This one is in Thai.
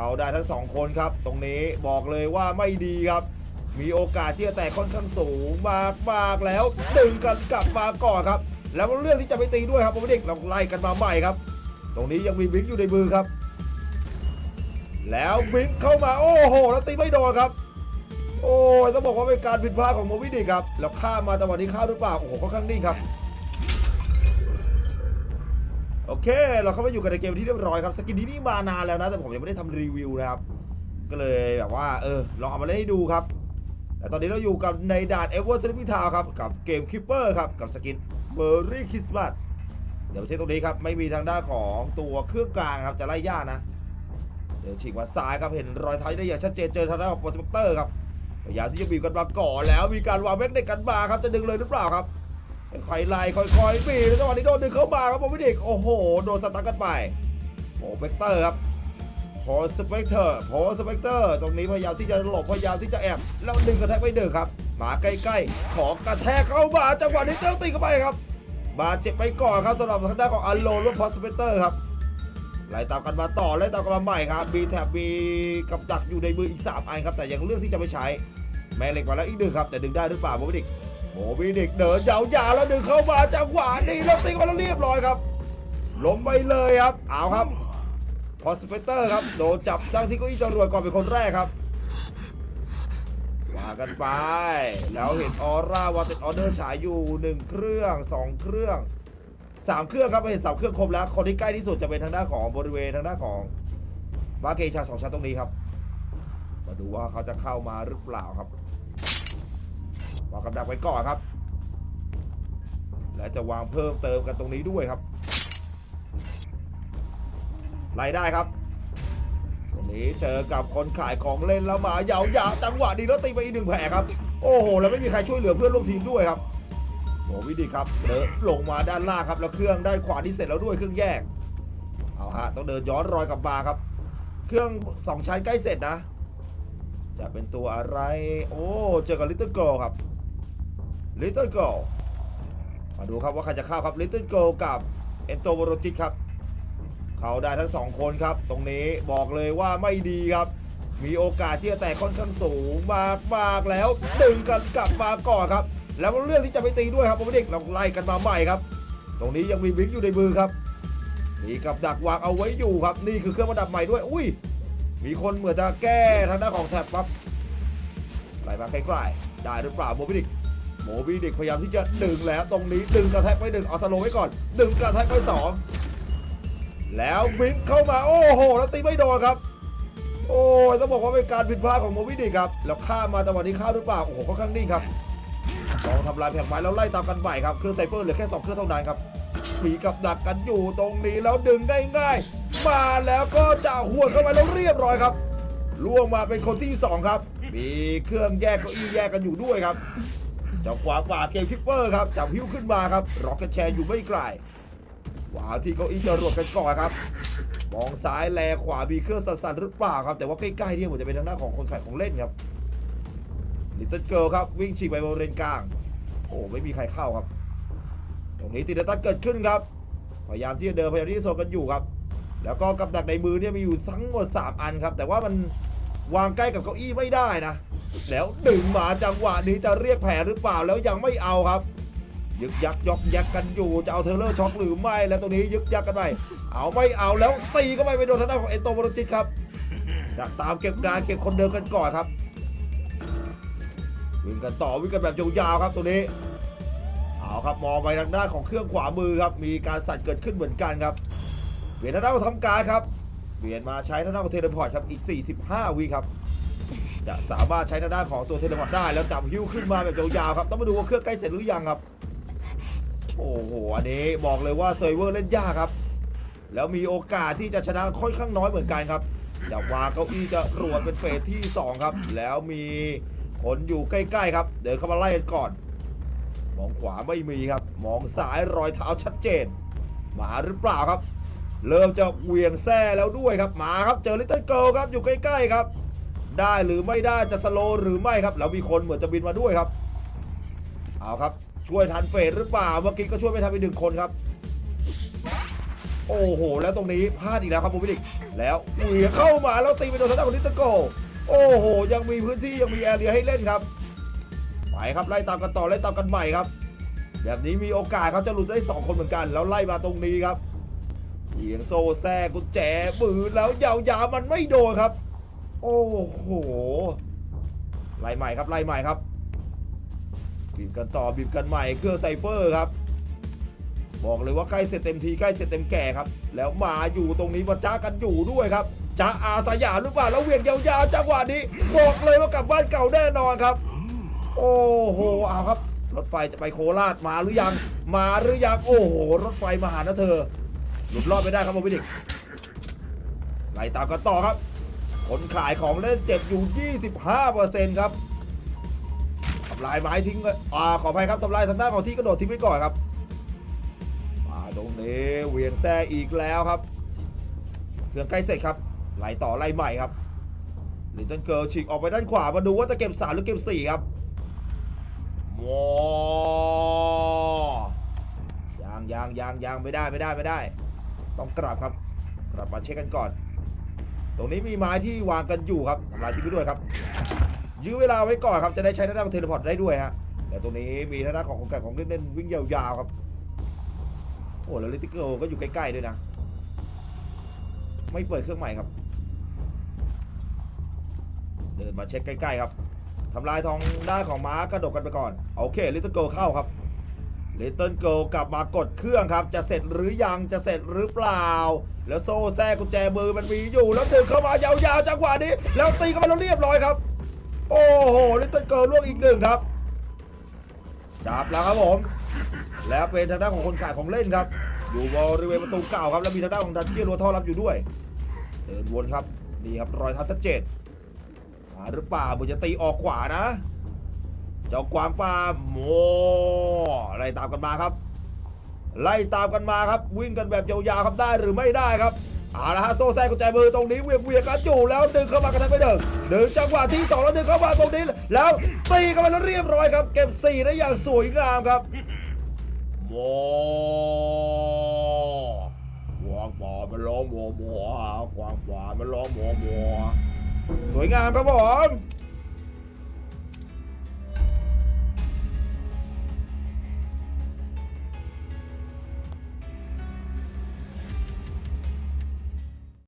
เขาได้ทั้งสองคนครับ ตรงนี้บอกเลยว่าไม่ดีครับ มีโอกาสที่จะแตกค่อนข้างสูงมากมากแล้วดึงกันกลับมาก่อนครับ แล้วเรื่องที่จะไปตีด้วยครับผมเด็กเราไล่กันมาใหม่ครับ ตรงนี้ยังมีบิ๊กอยู่ในมือครับ แล้วบิ๊กเข้ามาโอ้โหแล้วตีไม่โดนครับโอ้ยต้องบอกว่าเป็นการผิดพลาดของโมวิดิครับ แล้วข้ามมาจังหวะนี้ข้ามหรือเปล่าโอ้โหค่อนข้างนิ่งครับ โอเค เราเข้ามาอยู่กันในเกมที่เรียบร้อยครับสกินนี้นี่มานานแล้วนะ แต่ผมยังไม่ได้ทำรีวิวนะครับ ก็เลยแบบว่า เออ ลองเอามาเล่นให้ดูครับแต่ตอนนี้เราอยู่กับในด่านเอเวอร์สลิปทาวครับ กับเกมคิปเปอร์ครับ กับสกินเบอร์รี่คริสต์มาสเดี๋ยวเช็คตรงนี้ครับ ไม่มีทางด้านของตัวเครื่องกลางครับ จะไล่ยากนะ เดี๋ยวฉีกมาซ้ายครับ เห็นรอยเท้าได้อย่างชัดเจน เจอทางด้านของโปรสเปกเตอร์ครับ พยายามที่จะบีบกันมาก่อนแล้ว มีการวางแม็กในกันมาครับ จะดึงเลยหรือเปล่าครับ ค่อยไล่ค่อยๆบีแล้วจังหวะนี้โดนดึงเข้ามาครับผมไม่เด็กโอ้โหโดนสตั๊กกันไปโอ้เบกเตอร์ครับโพสเปกเตอร์โพสเปกเตอร์ตรงนี้พยายามที่จะหลบพยายามที่จะแอบแล้วดึงกระแทกไม่ดึงครับ มาใกล้ๆ ของกระแทกเข้ามาจังหวะนี้เต้าตีเข้าไปครับบาดเจ็บไปก่อนครับสำหรับทางด้านของอัลโลและพอสเปกเตอร์ครับไล่ตามกันมาต่อไล่ตามกันมาใหม่ครับมีแถบมีกับดักอยู่ในมืออีกสามอันครับแต่ยังเลือกที่จะไม่ใช้แม่เหล็กมาแล้วอีกหนึ่งครับแต่ดึงได้หรือเปล่าโมบิดิก โมบิดิกเดินยาวๆแล้วดึงเข้ามาจังหวะนี้แล้วตีเข้ามาแล้วเรียบร้อยครับล้มไปเลยครับเอาครับพอสเปเตอร์ครับโดนจับตั้งที่เก้าอี้จรวดก่อนเป็นคนแรกครับว่ากันไป แล้วเห็นออร่าวาเต็ดออเดอร์ฉายอยู่หนึ่งเครื่องสองเครื่องสามเครื่องครับเห็นสามเครื่องครบแล้วคนที่ใกล้ที่สุดจะเป็นทางด้านของบริเวณทางด้านของบาเกชาสองชั้นตรงนี้ครับ มาดูว่าเขาจะเข้ามาหรือเปล่าครับ วางกำดักไว้ก่อนครับ และจะวางเพิ่มเติมกันตรงนี้ด้วยครับไล่ได้ครับตรงนี้เจอกับคนขายของเล่นแล้วมาเยาวๆจังหวะดีแล้วตีไปอีกหนึ่งแผลครับ โอ้โห แล้วไม่มีใครช่วยเหลือเพื่อนร่วมทีมด้วยครับโอ้วิดีครับเดินลงมาด้านล่างครับแล้วเครื่องได้ขวาที่เสร็จแล้วด้วยเครื่องแยกเอาฮะต้องเดินย้อนรอยกลับมาครับ เครื่องสองชั้นใกล้เสร็จนะ จะเป็นตัวอะไร โอ้เจอกับลิตเติ้ลโกครับ ลิตเติ้ลโกมาดูครับว่าใครจะเข้าครับลิตเติ้ลโกกับเอนโตโบโรจิตครับ เขาได้ทั้งสองคนครับ ตรงนี้บอกเลยว่าไม่ดีครับ มีโอกาสที่จะแตกค่อนข้างสูงมากมากแล้วดึงกันกลับมาก่อนครับ แล้วเรื่องที่จะไปตีด้วยครับผมเด็กเราไล่กันมาใหม่ครับ ตรงนี้ยังมีบิ๊กอยู่ในมือครับมีกับดักวางเอาไว้อยู่ครับ นี่คือเครื่องประดับใหม่ด้วย อุ้ย มีคนเหมือนจะแก้ทางด้านของแท็บปั๊บไล่มาใกล้ๆได้หรือเปล่าโมบิดิก มบิดิกพยายามที่จะดึงแล้วตรงนี้ดึงกระแทกไปดึงเอาสโลไว้ก่อน ดึงกระแทกไปสองแล้วบิ๊กเข้ามาโอ้โหแล้วตีไม่โดนครับ โอ้ยต้องบอกว่าเป็นการผิดพลาดของโมวิดิครับแล้วข้ามาจังหวะนี้ข้าหรือเปล่าโอ้โหค่อนข้างนิ่งครับลองทำลายแผงไม้แล้วไล่ตามกันใหม่ครับเครื่องไซเฟอร์เหลือแค่สองเครื่องเท่านั้นครับมีกับดักกันอยู่ตรงนี้แล้วดึงได้ง่ายมาแล้วก็จะหัวเข้าไปแล้วเรียบร้อยครับล่วงมาเป็นคนที่สองครับ มีเครื่องแยกเก้าอี้แยกกันอยู่ด้วยครับ จ้าขวาขวาเกมคิปเปอร์ครับจับพิ้วขึ้นมาครับร็อกเก็ตแชร์อยู่ไม่ไกลขวาที่เก้าอี้จรวดกันก่อนครับ มองซ้ายแลขวามีเครื่องสั่นๆหรือเปล่าครับ แต่ว่าใกล้ๆเนี่ยมันจะเป็นทางหน้าของคนขายของเล่นครับลิตเติ้ลเกิลครับ วิ่งฉีกไปบริเวณกลาง โอ้ไม่มีใครเข้าครับ ตรงนี้ติดตันเกิดขึ้นครับ พยายามที่จะเดินพยายามที่จะโซกันอยู่ครับ แล้วก็กับดักในมือเนี่ยมีอยู่ทั้งหมด 3 อันครับ แต่ว่ามันวางใกล้กับเก้าอี้ไม่ได้นะ แล้วดึงมาจังหวะนี้จะเรียกแผลหรือเปล่าแล้วยังไม่เอาครับ ยึกยักยอกแยกกันอยู่จะเอาเทเลอร์ช็อคหรือไม่แล้วตรงนี้ยึกยักกันไปเอาไม่เอาแล้วตีเข้าไปไปโดนทางด้านของเอโตโมโรติครับจะตามเก็บการเก็บคนเดิมกันก่อนครับวิ่งกันต่อวิ่งกันแบบยาวๆครับตรงนี้เอาครับมองไปทางด้านของเครื่องขวามือครับ มีการสั่นเกิดขึ้นเหมือนกันครับเปลี่ยนทางด้านของทำการครับเปลี่ยนมาใช้ทางด้านของเทเลพอร์ตครับอีก 45วิครับ จะสามารถใช้ทางด้านของตัวเทเลพอร์ตได้ แล้วจับฮิ้วขึ้นมาแบบยาวๆครับ ต้องมาดูว่าเครื่องใกล้เสร็จหรือยังครับ โอ้โห อันนี้บอกเลยว่าเซอร์เวอร์เล่นยากครับ แล้วมีโอกาสที่จะชนะค่อนข้างน้อยเหมือนกันครับจะวางเก้าอี้จะรวดเป็นเฟสที่ 2 ครับ แล้วมีคนอยู่ใกล้ๆครับ เดินเข้ามาไล่กันก่อน มองขวาไม่มีครับ มองซ้ายรอยเท้าชัดเจน มาหรือเปล่าครับ เริ่มจะเหวียงแซ่แล้วด้วยครับ มาครับ เจอลิตเติ้ลเกิลครับอยู่ใกล้ๆครับ ได้หรือไม่ได้จะสโลหรือไม่ครับ แล้วมีคนเหมือนจะบินมาด้วยครับ เอาครับ ช่วยทันเฟสหรือเปล่าเมื่อกี้ก็ช่วยไม่ทันไปหนึ่งคนครับ โอ้โห แล้วตรงนี้พลาดอีกแล้วครับบูบิดิกแล้วเหวี่ยเข้ามาแล้วตีไปโดนทางด้านของนิสโก โอ้โห ยังมีพื้นที่ยังมีแอร์เรียให้เล่นครับไปครับไล่ตามกันต่อไล่ตามกันใหม่ครับแบบนี้มีโอกาสเขาจะหลุดได้สองคนเหมือนกัน แล้วไล่มาตรงนี้ครับเหวียงโซ่แซ่กุญแจปืนแล้วยาวๆมันไม่โดนครับ โอ้โหไล่ใหม่ครับไล่ใหม่ครับบีบกันต่อบีบกันใหม่เครื่องไซเฟอร์ครับบอกเลยว่าใกล้เสร็จเต็มทีใกล้เสร็จเต็มแก่ครับ แล้วมาอยู่ตรงนี้มาจ้ากันอยู่ด้วยครับจ้าอาสยามหรือเปล่าแล้วเหวียงยาวๆจังหวะนี้บอกเลยว่ากลับบ้านเก่าแน่นอนครับ โอ้โหเอาครับ รถไฟจะไปโคราชมาหรือยัง มาหรือยังโอ้โหรถไฟมาหานะเธอ หลุดรอดไม่ได้ครับโมบิดิกไล่ตามกันต่อครับ คนขายของเล่นเจ็บอยู่ 25%ครับทำลายไม้ทิ้งอ่าขออภัยครับทำลายทางด้านของที่กระโดดทิ้งไว้ก่อนครับมาตรงนี้เวียงแซ่อีกแล้วครับเครื่องใกล้เสร็จครับ ไหลต่อไล่ใหม่ครับลิตเติ้ลเกิร์ลฉีกออกไปด้านขวามาดูว่าจะเก็บสามหรือเก็บสี่ครับมอยางยางยางยางไม่ได้ไม่ได้ไม่ได้ ต้องกลับครับ กลับมาเช็คกันก่อน ตรงนี้มีไม้ที่วางกันอยู่ครับทำลายทิ้งไปด้วยครับ ยื้อเวลาไว้ก่อนครับจะได้ใช้หน้าด้านของเทเลพอร์ตได้ด้วยฮะแต่ตรงนี้มีหน้าด้านของของไก่ของเล่นวิ่งยาวๆครับโอ้แล้วลิติเกิลก็อยู่ใกล้ๆด้วยนะ ไม่เปิดเครื่องใหม่ครับ เดินมาเช็คใกล้ๆครับทำลายทองด้านของม้ากระโดกกันไปก่อนโอเคลิติเกิลเข้าครับ ลิตเติ้ลเกิลกลับมากดเครื่องครับ จะเสร็จหรือยังจะเสร็จหรือเปล่า แล้วโซ่แท้กุญแจมือมันมีอยู่ แล้วดึงเข้ามายาวๆจังหวะนี้ แล้วตีเข้ามาแล้วเรียบร้อยครับ โอ้โหลิตเติ้ลเกิลล่วงอีกหนึ่งครับจับแล้วครับผม แล้วเป็นทางด้านของคนขายของเล่นครับ อยู่บริเวณประตูเก่าครับแล้วมีทางด้านของดันเจียรัวท่อรับอยู่ด้วยเดินวนครับนี่ครับรอยเท้าชัดเจนมาหรือเปล่าบุญจะตีออกขวานะ เจ้ากวางป่าโมไล่ตามกันมาครับ ไล่ตามกันมาครับ วิ่งกันแบบยาวๆครับได้หรือไม่ได้ครับเอาละฮะโซ่แซ่กุญแจมือตรงนี้เวียงเวียงกันอยู่แล้วดึงเข้ามากระทำไปเดินดึงจังหวะที่สองแล้วดึงเข้ามาตรงนี้ แล้วตีกันไปแล้วเรียบร้อยครับ เก็บสี่ได้อย่างสวยงามครับโมกวางป่ามันร้องโมโมกวางป่ามันร้องโมโมสวยงามครับผม